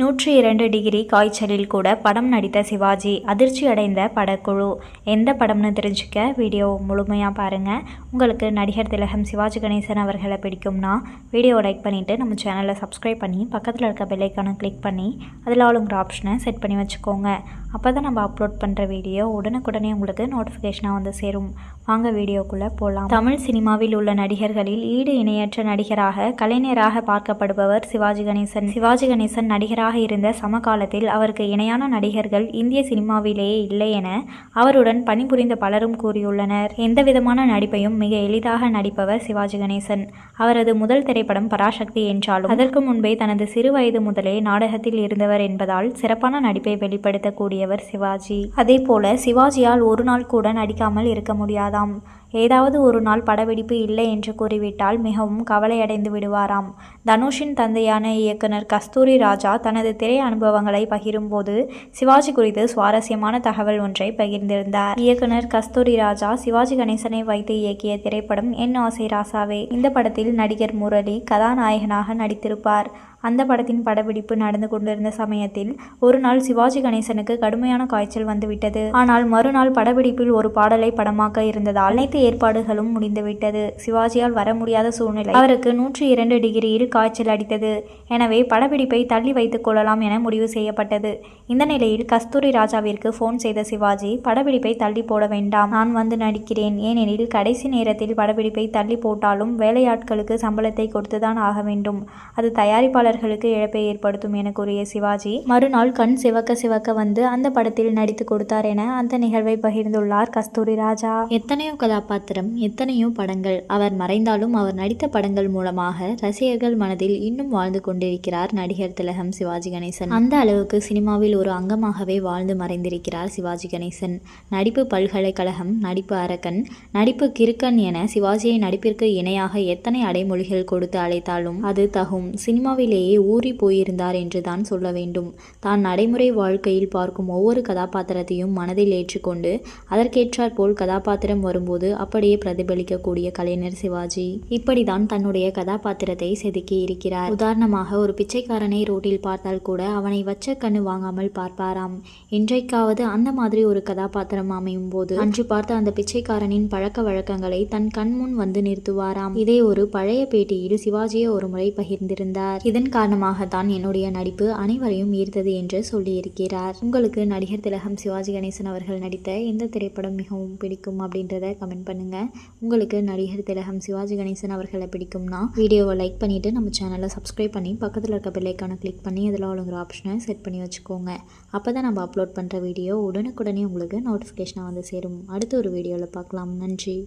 நூற்றி இரண்டு டிகிரி காய்ச்சலில் கூட படம் நடித்த சிவாஜி அதிர்ச்சி அடைந்த படக்குழு. எந்த படம்னு தெரிஞ்சுக்க வீடியோ முழுமையாக பாருங்கள் உங்களுக்கு நடிகர் திலகம் சிவாஜி கணேசன் அவர்களை பிடிக்கும்னா வீடியோ லைக் பண்ணிவிட்டு நம்ம சேனலை சப்ஸ்கிரைப் பண்ணி பக்கத்தில் இருக்க பெல்லைக்கான கிளிக் பண்ணி அதில் ஆளுங்கிற ஆப்ஷனை செட் பண்ணி வச்சுக்கோங்க. அப்போ தான் நம்ம அப்லோட் பண்ணுற வீடியோ உடனுக்குடனே உங்களுக்கு நோட்டிஃபிகேஷனாக வந்து சேரும். வாங்க வீடியோக்குள்ளே போகலாம் தமிழ் சினிமாவில் உள்ள நடிகர்களில் ஈடு இணையற்ற நடிகராக கலைஞராக பார்க்கப்படுபவர் சிவாஜி கணேசன். சிவாஜி கணேசன் நடிகராக இருந்த சமகாலத்தில் அவருக்கு இணையான நடிகர்கள் இந்திய சினிமாவிலேயே இல்லை என அவருடன் பணிபுரிந்த பலரும் கூறியுள்ளனர். எந்தவிதமான நடிப்பையும் மிக எளிதாக நடிப்பவர் சிவாஜி கணேசன். அவரது முதல் திரைப்படம் பராசக்தி என்றாலும் அதற்கு முன்பே தனது சிறு வயது முதலே நாடகத்தில் இருந்தவர் என்பதால் சிறப்பான நடிப்பை வெளிப்படுத்தக்கூடியவர் சிவாஜி. அதே போல சிவாஜியால் ஒரு நாள் கூட நடிக்காமல் இருக்க முடியாதாம். ஏதாவது ஒரு நாள் படப்பிடிப்பு இல்லை என்று கூறிவிட்டால் மிகவும் கவலையடைந்து விடுவாராம். தனுஷின் தந்தையான இயக்குனர் கஸ்தூரி ராஜா தனது திரை அனுபவங்களை பகிரும்போது சிவாஜி குறித்து சுவாரஸ்யமான தகவல் ஒன்றை பகிர்ந்திருந்தார். இயக்குனர் கஸ்தூரி ராஜா சிவாஜி கணேசனை வைத்து இயக்கிய திரைப்படம் என் ஆசை ராசாவே. இந்த படத்தில் நடிகர் முரளி கதாநாயகனாக நடித்திருப்பார். அந்த படத்தின் படப்பிடிப்பு நடந்து கொண்டிருந்த சமயத்தில் ஒரு நாள் சிவாஜி கணேசனுக்கு கடுமையான காய்ச்சல் வந்துவிட்டது. ஆனால் மறுநாள் படப்பிடிப்பில் ஒரு பாடலை படமாக்க இருந்ததால் அனைத்து ஏற்பாடுகளும் முடிந்துவிட்டது. சிவாஜியால் வர முடியாத சூழ்நிலை. அவருக்கு நூற்றி இரண்டு டிகிரியில் காய்ச்சல் அடித்தது. எனவே படப்பிடிப்பை தள்ளி வைத்துக் கொள்ளலாம் என முடிவு செய்யப்பட்டது. இந்த நிலையில் கஸ்தூரி ராஜாவிற்கு போன் செய்த சிவாஜி படப்பிடிப்பை தள்ளி போட வேண்டாம். நான் வந்து நடிக்கிறேன். ஏனெனில் கடைசி நேரத்தில் படப்பிடிப்பை தள்ளி போட்டாலும் வேலையாட்களுக்கு சம்பளத்தை கொடுத்துதான் ஆக வேண்டும். அது தயாரிப்பாளர் தொழிலாளர்களுக்கு இழப்பை ஏற்படுத்தும் என கூறிய சிவாஜி மறுநாள் கண் சிவக்க சிவக்க வந்து அந்த படத்தில் நடித்து கொடுத்தார் என அந்த நிகழ்வை பகிர்ந்துள்ளார் கஸ்தூரி ராஜா. எத்தனையோ கதாபாத்திரம் எத்தனையோ படங்கள் அவர் மறைந்தாலும் அவர் நடித்த படங்கள் மூலமாக ரசிகர்கள் மனதில் இன்னும் வாழ்ந்து கொண்டிருக்கிறார் நடிகர் திலகம் சிவாஜி கணேசன். அந்த அளவுக்கு சினிமாவில் ஒரு அங்கமாகவே வாழ்ந்து மறைந்திருக்கிறார் சிவாஜி கணேசன். நடிப்பு பல்கலைக்கழகம் நடிப்பு அரக்கன் நடிப்பு கிறுக்கன் என சிவாஜியை நடிப்பிற்கு இணையாக எத்தனை அடைமொழிகள் கொடுத்து அழைத்தாலும் அது தகும். சினிமாவில் உண்மையிலேயே ஊறி போயிருந்தார் என்று தான் சொல்ல வேண்டும். தான் நடைமுறை வாழ்க்கையில் பார்க்கும் ஒவ்வொரு கதாபாத்திரத்தையும் மனதில் ஏற்றுக்கொண்டு அதற்கேற்றாற் போல் கதாபாத்திரம் வரும்போது அப்படியே பிரதிபலிக்கக்கூடிய கலைஞர் சிவாஜி. இப்படிதான் தன்னுடைய கதாபாத்திரத்தை செதுக்கி இருக்கிறார். உதாரணமாக ஒரு பிச்சைக்காரனை ரோட்டில் பார்த்தால் கூட அவனை வச்ச கண்ணு வாங்காமல் பார்ப்பாராம். இன்றைக்காவது அந்த மாதிரி ஒரு கதாபாத்திரம் அமையும் போது அன்று பார்த்த அந்த பிச்சைக்காரனின் பழக்க வழக்கங்களை தன் கண் முன் வந்து நிறுத்துவாராம். இதை ஒரு பழைய பேட்டியில் சிவாஜியை ஒருமுறை பகிர்ந்திருந்தார். இதன் காரணமாக தான் என்னுடைய நடிப்பு அனைவரையும் ஈர்த்தது என்று சொல்லியிருக்கிறார். உங்களுக்கு நடிகர் திலகம் சிவாஜி கணேசன் அவர்கள் நடித்த எந்த திரைப்படம் மிகவும் பிடிக்கும் அப்படின்றத கமெண்ட் பண்ணுங்க. உங்களுக்கு நடிகர் திலகம் சிவாஜி கணேசன் அவர்களை பிடிக்கும்னா வீடியோவை லைக் பண்ணிட்டு நம்ம சேனலை சப்ஸ்கிரைப் பண்ணி பக்கத்தில் இருக்க பெல்லைக்கான கிளிக் பண்ணி அதில் அவளுங்கிற ஆப்ஷனை செட் பண்ணி வச்சுக்கோங்க. அப்போ தான் நம்ம அப்லோட் பண்ணுற வீடியோ உடனுக்குடனே உங்களுக்கு நோட்டிஃபிகேஷனாக வந்து சேரும். அடுத்த ஒரு வீடியோவில் பார்க்கலாம். நன்றி.